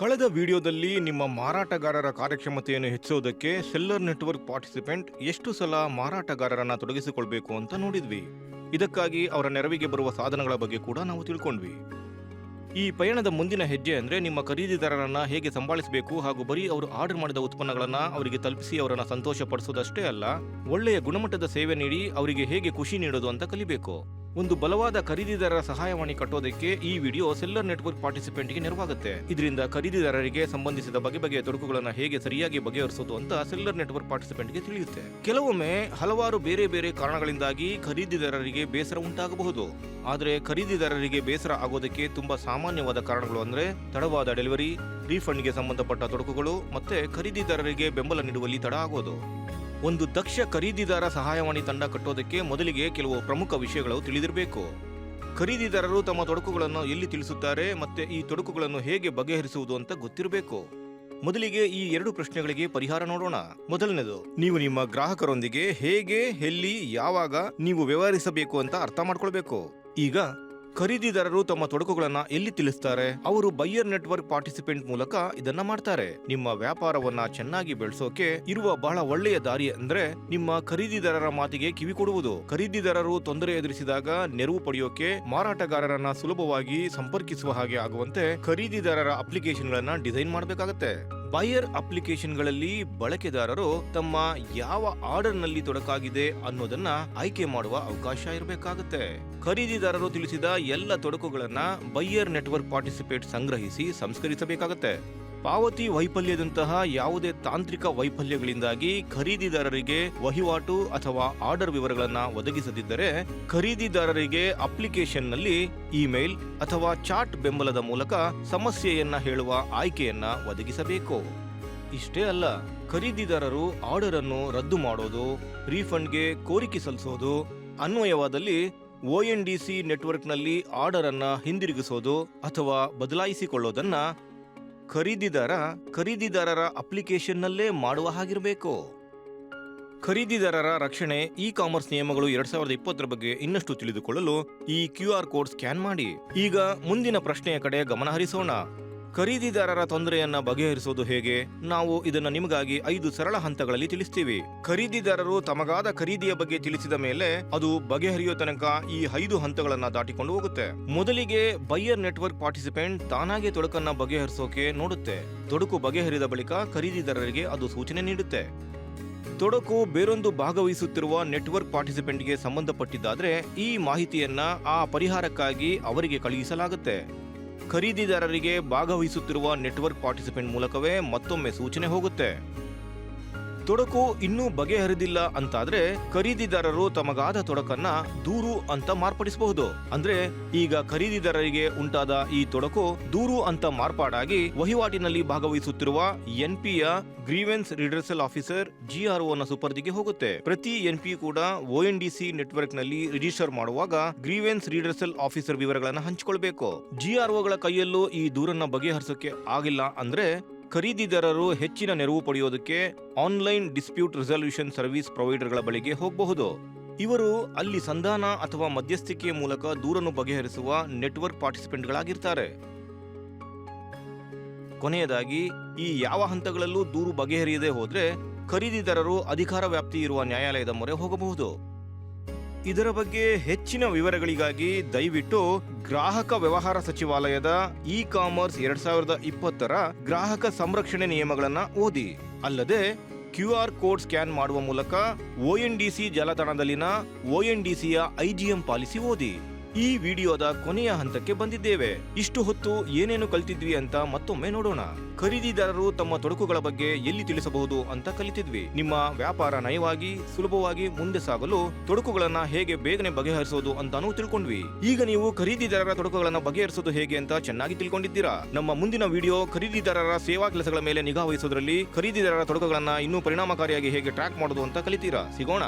ಕಳೆದ ವಿಡಿಯೋದಲ್ಲಿ ನಿಮ್ಮ ಮಾರಾಟಗಾರರ ಕಾರ್ಯಕ್ಷಮತೆಯನ್ನು ಹೆಚ್ಚಿಸೋದಕ್ಕೆ ಸೆಲ್ಲರ್ ನೆಟ್ವರ್ಕ್ ಪಾರ್ಟಿಸಿಪೆಂಟ್ ಎಷ್ಟು ಸಲ ಮಾರಾಟಗಾರರನ್ನು ತೊಡಗಿಸಿಕೊಳ್ಬೇಕು ಅಂತ ನೋಡಿದ್ವಿ. ಇದಕ್ಕಾಗಿ ಅವರ ನೆರವಿಗೆ ಬರುವ ಸಾಧನಗಳ ಬಗ್ಗೆ ಕೂಡ ನಾವು ತಿಳ್ಕೊಂಡ್ವಿ. ಈ ಪಯಣದ ಮುಂದಿನ ಹೆಜ್ಜೆ ಅಂದರೆ ನಿಮ್ಮ ಖರೀದಿದಾರರನ್ನು ಹೇಗೆ ಸಂಭಾಳಿಸಬೇಕು ಹಾಗೂ ಬರೀ ಅವರು ಆರ್ಡರ್ ಮಾಡಿದ ಉತ್ಪನ್ನಗಳನ್ನು ಅವರಿಗೆ ತಲುಪಿಸಿ ಅವರನ್ನು ಸಂತೋಷಪಡಿಸೋದಷ್ಟೇ ಅಲ್ಲ, ಒಳ್ಳೆಯ ಗುಣಮಟ್ಟದ ಸೇವೆ ನೀಡಿ ಅವರಿಗೆ ಹೇಗೆ ಖುಷಿ ನೀಡೋದು ಅಂತ ಕಲಿಬೇಕು. ಒಂದು ಬಲವಾದ ಖರೀದಿದಾರರ ಸಹಾಯವಾಣಿ ಕಟ್ಟೋದಕ್ಕೆ ಈ ವಿಡಿಯೋ ಸೆಲ್ಲರ್ ನೆಟ್ವರ್ಕ್ ಪಾರ್ಟಿಸಿಪೆಂಟ್ಗೆ ನೆರವಾಗುತ್ತೆ. ಇದರಿಂದ ಖರೀದಿದಾರರಿಗೆ ಸಂಬಂಧಿಸಿದ ಬಗೆ ಬಗೆಯ ತೊಡಕುಗಳನ್ನು ಹೇಗೆ ಸರಿಯಾಗಿ ಬಗೆಹರಿಸೋದು ಅಂತ ಸೆಲ್ಲರ್ ನೆಟ್ವರ್ಕ್ ಪಾರ್ಟಿಸಿಪೆಂಟ್ಗೆ ತಿಳಿಯುತ್ತೆ. ಕೆಲವೊಮ್ಮೆ ಹಲವಾರು ಬೇರೆ ಬೇರೆ ಕಾರಣಗಳಿಂದಾಗಿ ಖರೀದಿದಾರರಿಗೆ ಬೇಸರ ಉಂಟಾಗಬಹುದು. ಆದರೆ ಖರೀದಿದಾರರಿಗೆ ಬೇಸರ ಆಗೋದಕ್ಕೆ ತುಂಬಾ ಸಾಮಾನ್ಯವಾದ ಕಾರಣಗಳು ಅಂದ್ರೆ ತಡವಾದ ಡೆಲಿವರಿ, ರೀಫಂಡ್ಗೆ ಸಂಬಂಧಪಟ್ಟ ತೊಡಕುಗಳು ಮತ್ತೆ ಖರೀದಿದಾರರಿಗೆ ಬೆಂಬಲ ನೀಡುವಲ್ಲಿ ತಡ ಆಗೋದು. ಒಂದು ದಕ್ಷ ಖರೀದಿದಾರ ಸಹಾಯವಾಣಿ ತಂಡ ಕಟ್ಟೋದಕ್ಕೆ ಮೊದಲಿಗೆ ಕೆಲವು ಪ್ರಮುಖ ವಿಷಯಗಳು ತಿಳಿದಿರಬೇಕು. ಖರೀದಿದಾರರು ತಮ್ಮ ತೊಡಕುಗಳನ್ನು ಎಲ್ಲಿ ತಿಳಿಸುತ್ತಾರೆ ಮತ್ತೆ ಈ ತೊಡಕುಗಳನ್ನು ಹೇಗೆ ಬಗೆಹರಿಸುವುದು ಅಂತ ಗೊತ್ತಿರಬೇಕು. ಮೊದಲಿಗೆ ಈ ಎರಡು ಪ್ರಶ್ನೆಗಳಿಗೆ ಪರಿಹಾರ ನೋಡೋಣ. ಮೊದಲನೇದು, ನೀವು ನಿಮ್ಮ ಗ್ರಾಹಕರೊಂದಿಗೆ ಹೇಗೆ, ಎಲ್ಲಿ, ಯಾವಾಗ ನೀವು ವ್ಯವಹರಿಸಬೇಕು ಅಂತ ಅರ್ಥ ಮಾಡ್ಕೊಳ್ಬೇಕು. ಈಗ ಖರೀದಿದಾರರು ತಮ್ಮ ತೊಡಕುಗಳನ್ನ ಎಲ್ಲಿ ತಿಳಿಸ್ತಾರೆ? ಅವರು ಬೈಯರ್ ನೆಟ್ವರ್ಕ್ ಪಾರ್ಟಿಸಿಪೆಂಟ್ ಮೂಲಕ ಇದನ್ನ ಮಾಡ್ತಾರೆ. ನಿಮ್ಮ ವ್ಯಾಪಾರವನ್ನ ಚೆನ್ನಾಗಿ ಬೆಳೆಸೋಕೆ ಇರುವ ಬಹಳ ಒಳ್ಳೆಯ ದಾರಿ ಅಂದ್ರೆ ನಿಮ್ಮ ಖರೀದಿದಾರರ ಮಾತಿಗೆ ಕಿವಿ ಕೊಡುವುದು. ಖರೀದಿದಾರರು ತೊಂದರೆ ಎದುರಿಸಿದಾಗ ನೆರವು ಪಡೆಯೋಕೆ ಮಾರಾಟಗಾರರನ್ನ ಸುಲಭವಾಗಿ ಸಂಪರ್ಕಿಸುವ ಹಾಗೆ ಆಗುವಂತೆ ಖರೀದಿದಾರರ ಅಪ್ಲಿಕೇಶನ್ಗಳನ್ನ ಡಿಸೈನ್ ಮಾಡಬೇಕಾಗತ್ತೆ. ಬೈಯರ್ ಅಪ್ಲಿಕೇಶನ್ಗಳಲ್ಲಿ ಬಳಕೆದಾರರು ತಮ್ಮ ಯಾವ ಆರ್ಡರ್ನಲ್ಲಿ ತೊಡಕಾಗಿದೆ ಅನ್ನೋದನ್ನ ಆಯ್ಕೆ ಮಾಡುವ ಅವಕಾಶ ಇರಬೇಕಾಗುತ್ತೆ. ಖರೀದಿದಾರರು ತಿಳಿಸಿದ ಎಲ್ಲ ತೊಡಕುಗಳನ್ನ ಬೈಯರ್ ನೆಟ್ವರ್ಕ್ ಪಾರ್ಟಿಸಿಪೇಟ್ ಸಂಗ್ರಹಿಸಿ ಸಂಸ್ಕರಿಸಬೇಕಾಗತ್ತೆ. ಪಾವತಿ ವೈಫಲ್ಯದಂತಹ ಯಾವುದೇ ತಾಂತ್ರಿಕ ವೈಫಲ್ಯಗಳಿಂದಾಗಿ ಖರೀದಿದಾರರಿಗೆ ವಹಿವಾಟು ಅಥವಾ ಆರ್ಡರ್ ವಿವರಗಳನ್ನು ಒದಗಿಸದಿದ್ದರೆ ಖರೀದಿದಾರರಿಗೆ ಅಪ್ಲಿಕೇಶನ್ನಲ್ಲಿ ಇಮೇಲ್ ಅಥವಾ ಚಾಟ್ ಬೆಂಬಲದ ಮೂಲಕ ಸಮಸ್ಯೆಯನ್ನ ಹೇಳುವ ಆಯ್ಕೆಯನ್ನ ಒದಗಿಸಬೇಕು. ಇಷ್ಟೇ ಅಲ್ಲ, ಖರೀದಿದಾರರು ಆರ್ಡರ್ ಅನ್ನು ರದ್ದು ಮಾಡೋದು, ರೀಫಂಡ್ಗೆ ಕೋರಿಕೆ ಸಲ್ಲಿಸೋದು, ಅನ್ವಯವಾದಲ್ಲಿ ಸಿ ನೆಟ್ವರ್ಕ್ನಲ್ಲಿ ಆರ್ಡರ್ ಅನ್ನ ಹಿಂದಿರುಗಿಸೋದು ಅಥವಾ ಬದಲಾಯಿಸಿಕೊಳ್ಳೋದನ್ನ ಖರೀದಿದಾರ ಖರೀದಿದಾರರ ಅಪ್ಲಿಕೇಶನ್ನಲ್ಲೇ ಮಾಡುವ ಹಾಗಿರಬೇಕು. ಖರೀದಿದಾರರ ರಕ್ಷಣೆ ಇ ಕಾಮರ್ಸ್ ನಿಯಮಗಳು ಎರಡ್ ಸಾವಿರದ ಇಪ್ಪತ್ತರ ಬಗ್ಗೆ ಇನ್ನಷ್ಟು ತಿಳಿದುಕೊಳ್ಳಲು ಈ ಕ್ಯೂ ಆರ್ ಕೋಡ್ ಸ್ಕ್ಯಾನ್ ಮಾಡಿ. ಈಗ ಮುಂದಿನ ಪ್ರಶ್ನೆಯ ಕಡೆ ಗಮನ ಹರಿಸೋಣ. ಖರೀದಿದಾರರ ತೊಂದರೆಯನ್ನ ಬಗೆಹರಿಸೋದು ಹೇಗೆ? ನಾವು ಇದನ್ನ ನಿಮಗಾಗಿ ಐದು ಸರಳ ಹಂತಗಳಲ್ಲಿ ತಿಳಿಸ್ತೀವಿ. ಖರೀದಿದಾರರು ತಮಗಾದ ಖರೀದಿಯ ಬಗ್ಗೆ ತಿಳಿಸಿದ ಮೇಲೆ ಅದು ಬಗೆಹರಿಯೋ ತನಕ ಈ ಐದು ಹಂತಗಳನ್ನ ದಾಟಿಕೊಂಡು ಹೋಗುತ್ತೆ. ಮೊದಲಿಗೆ ಬೈಯರ್ ನೆಟ್ವರ್ಕ್ ಪಾರ್ಟಿಸಿಪೆಂಟ್ ತಾನಾಗೆ ತೊಡಕನ್ನ ಬಗೆಹರಿಸೋಕೆ ನೋಡುತ್ತೆ. ತೊಡಕು ಬಗೆಹರಿದ ಬಳಿಕ ಖರೀದಿದಾರರಿಗೆ ಅದು ಸೂಚನೆ ನೀಡುತ್ತೆ. ತೊಡಕು ಬೇರೊಂದು ಭಾಗವಹಿಸುತ್ತಿರುವ ನೆಟ್ವರ್ಕ್ ಪಾರ್ಟಿಸಿಪೆಂಟ್ಗೆ ಸಂಬಂಧಪಟ್ಟಿದ್ದಾದ್ರೆ ಈ ಮಾಹಿತಿಯನ್ನ ಆ ಪರಿಹಾರಕ್ಕಾಗಿ ಅವರಿಗೆ ಕಳುಹಿಸಲಾಗುತ್ತೆ. ಖರೀದಿದಾರರಿಗೆ ಭಾಗವಹಿಸುತ್ತಿರುವ ನೆಟ್ವರ್ಕ್ ಪಾರ್ಟಿಸಿಪೆಂಟ್ ಮೂಲಕವೇ ಮತ್ತೊಮ್ಮೆ ಸೂಚನೆ ಹೋಗುತ್ತೆ. ತೊಡಕು ಇನ್ನೂ ಬಗೆಹರಿದಿಲ್ಲ ಅಂತಾದ್ರೆ ಖರೀದಿದಾರರು ತಮಗಾದ ತೊಡಕನ್ನ ದೂರು ಅಂತ ಮಾರ್ಪಡಿಸಬಹುದು. ಅಂದ್ರೆ ಈಗ ಖರೀದಿದಾರರಿಗೆ ಉಂಟಾದ ಈ ತೊಡಕು ದೂರು ಅಂತ ಮಾರ್ಪಾಡಾಗಿ ವಹಿವಾಟಿನಲ್ಲಿ ಭಾಗವಹಿಸುತ್ತಿರುವ ಎನ್ಪಿಯ ಗ್ರೀವೆನ್ಸ್ ರಿಡರ್ಸಲ್ ಆಫೀಸರ್ ಜಿಆರ್ಒನ ಸುಪರ್ದಿಗೆ ಹೋಗುತ್ತೆ. ಪ್ರತಿ ಎನ್ಪಿ ಕೂಡ ಓಎನ್ಡಿಸಿ ನೆಟ್ವರ್ಕ್ನಲ್ಲಿ ರಿಜಿಸ್ಟರ್ ಮಾಡುವಾಗ ಗ್ರೀವೆನ್ಸ್ ರಿಡರ್ಸಲ್ ಆಫೀಸರ್ ವಿವರಗಳನ್ನ ಹಂಚಿಕೊಳ್ಬೇಕು. ಜಿಆರ್ಒಗಳ ಕೈಯಲ್ಲೂ ಈ ದೂರನ್ನ ಬಗೆಹರಿಸೋಕೆ ಆಗಿಲ್ಲ ಅಂದ್ರೆ ಖರೀದಿದಾರರು ಹೆಚ್ಚಿನ ನೆರವು ಪಡೆಯೋದಕ್ಕೆ ಆನ್ಲೈನ್ ಡಿಸ್ಪ್ಯೂಟ್ ರೆಸಲ್ಯೂಷನ್ ಸರ್ವಿಸ್ ಪ್ರೊವೈಡರ್ಗಳ ಬಳಿಗೆ ಹೋಗಬಹುದು. ಇವರು ಅಲ್ಲಿ ಸಂಧಾನ ಅಥವಾ ಮಧ್ಯಸ್ಥಿಕೆಯ ಮೂಲಕ ದೂರನ್ನು ಬಗೆಹರಿಸುವ ನೆಟ್ವರ್ಕ್ ಪಾರ್ಟಿಸಿಪೆಂಟ್ಗಳಾಗಿರ್ತಾರೆ. ಕೊನೆಯದಾಗಿ, ಈ ಯಾವ ಹಂತಗಳಲ್ಲೂ ದೂರು ಬಗೆಹರಿಯದೇ ಹೋದರೆ ಖರೀದಿದಾರರು ಅಧಿಕಾರ ವ್ಯಾಪ್ತಿ ಇರುವ ನ್ಯಾಯಾಲಯದ ಮೊರೆ ಹೋಗಬಹುದು. ಇದರ ಬಗ್ಗೆ ಹೆಚ್ಚಿನ ವಿವರಗಳಿಗಾಗಿ ದಯವಿಟ್ಟು ಗ್ರಾಹಕ ವ್ಯವಹಾರ ಸಚಿವಾಲಯದ ಇ ಕಾಮರ್ಸ್ ಎರಡ್ ಸಾವಿರದ ಇಪ್ಪತ್ತರ ಗ್ರಾಹಕ ಸಂರಕ್ಷಣೆ ನಿಯಮಗಳನ್ನು ಓದಿ. ಅಲ್ಲದೆ ಕ್ಯೂ ಕೋಡ್ ಸ್ಕ್ಯಾನ್ ಮಾಡುವ ಮೂಲಕ ಒಎನ್ಡಿಸಿ ಜಾಲತಾಣದಲ್ಲಿನ ಒಎನ್ಡಿಸಿಯ ಐಜಿಎಂ ಪಾಲಿಸಿ ಓದಿ. ಈ ವಿಡಿಯೋದ ಕೊನೆಯ ಹಂತಕ್ಕೆ ಬಂದಿದ್ದೇವೆ. ಇಷ್ಟು ಹೊತ್ತು ಏನೇನು ಕಲಿತಿದ್ವಿ ಅಂತ ಮತ್ತೊಮ್ಮೆ ನೋಡೋಣ. ಖರೀದಿದಾರರು ತಮ್ಮ ತೊಡಕುಗಳ ಬಗ್ಗೆ ಎಲ್ಲಿ ತಿಳಿಸಬಹುದು ಅಂತ ಕಲಿತಿದ್ವಿ. ನಿಮ್ಮ ವ್ಯಾಪಾರ ನಯವಾಗಿ, ಸುಲಭವಾಗಿ ಮುಂದೆ ಸಾಗಲು ತೊಡಕುಗಳನ್ನ ಹೇಗೆ ಬೇಗನೆ ಬಗೆಹರಿಸೋದು ಅಂತಾನೂ ತಿಳ್ಕೊಂಡ್ವಿ. ಈಗ ನೀವು ಖರೀದಿದಾರರ ತೊಡಕುಗಳನ್ನ ಬಗೆಹರಿಸೋದು ಹೇಗೆ ಅಂತ ಚೆನ್ನಾಗಿ ತಿಳ್ಕೊಂಡಿದ್ದೀರಾ? ನಮ್ಮ ಮುಂದಿನ ವಿಡಿಯೋ ಖರೀದಿದಾರರ ಸೇವಾ ಕೆಲಸಗಳ ಮೇಲೆ ನಿಗಾ ವಹಿಸೋದ್ರಲ್ಲಿ ಖರೀದಿದಾರರ ತೊಡಕುಗಳನ್ನ ಇನ್ನೂ ಪರಿಣಾಮಕಾರಿಯಾಗಿ ಹೇಗೆ ಟ್ರ್ಯಾಕ್ ಮಾಡೋದು ಅಂತ ಕಲಿತೀರಾ? ಸಿಗೋಣ.